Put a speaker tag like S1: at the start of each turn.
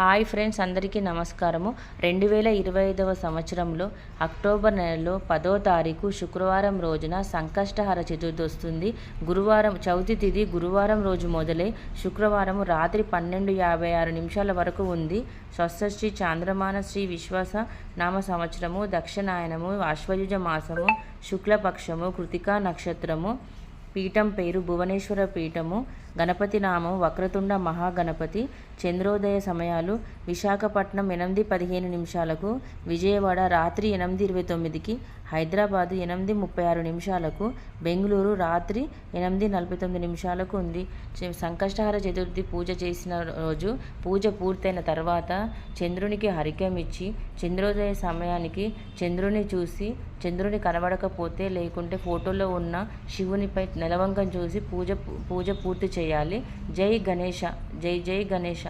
S1: Hi friends అందరికీ నమస్కారము. రెండు వేల ఇరవై ఐదవ సంవత్సరంలో అక్టోబర్ నెలలో పదో తారీఖు శుక్రవారం రోజున సంకష్టహర చతుర్థి వస్తుంది గురువారం చవితి తిథి గురువారం రోజు మొదలై శుక్రవారం రాత్రి పన్నెండు యాభై ఆరు నిమిషాల వరకు ఉంది. స్వస్థశ్రీ చాంద్రమాన శ్రీ విశ్వాస నామ సంవత్సరము దక్షిణాయనము ఆశ్వయుజ మాసము శుక్లపక్షము కృతికా నక్షత్రము పీఠం పేరు భువనేశ్వర పీఠము. గణపతి నామం వక్రతుండ మహాగణపతి. చంద్రోదయ సమయాలు విశాఖపట్నం ఎనిమిది పదిహేను నిమిషాలకు. విజయవాడ రాత్రి ఎనిమిది ఇరవై తొమ్మిదికి. హైదరాబాదు ఎనిమిది ముప్పై ఆరు నిమిషాలకు. బెంగళూరు రాత్రి ఎనిమిది నలభై తొమ్మిది నిమిషాలకు ఉంది. సంకష్టహార చతుర్థి పూజ చేసిన రోజు పూజ పూర్తయిన తర్వాత చంద్రునికి హరికం ఇచ్చి చంద్రోదయ సమయానికి చంద్రుని చూసి చంద్రుని కనబడకపోతే లేకుంటే ఫోటోలో ఉన్న శివునిపై నెలవంకం చూసి పూజ పూజ పూర్తి చేయాలి. జై గణేష జై జై గణేష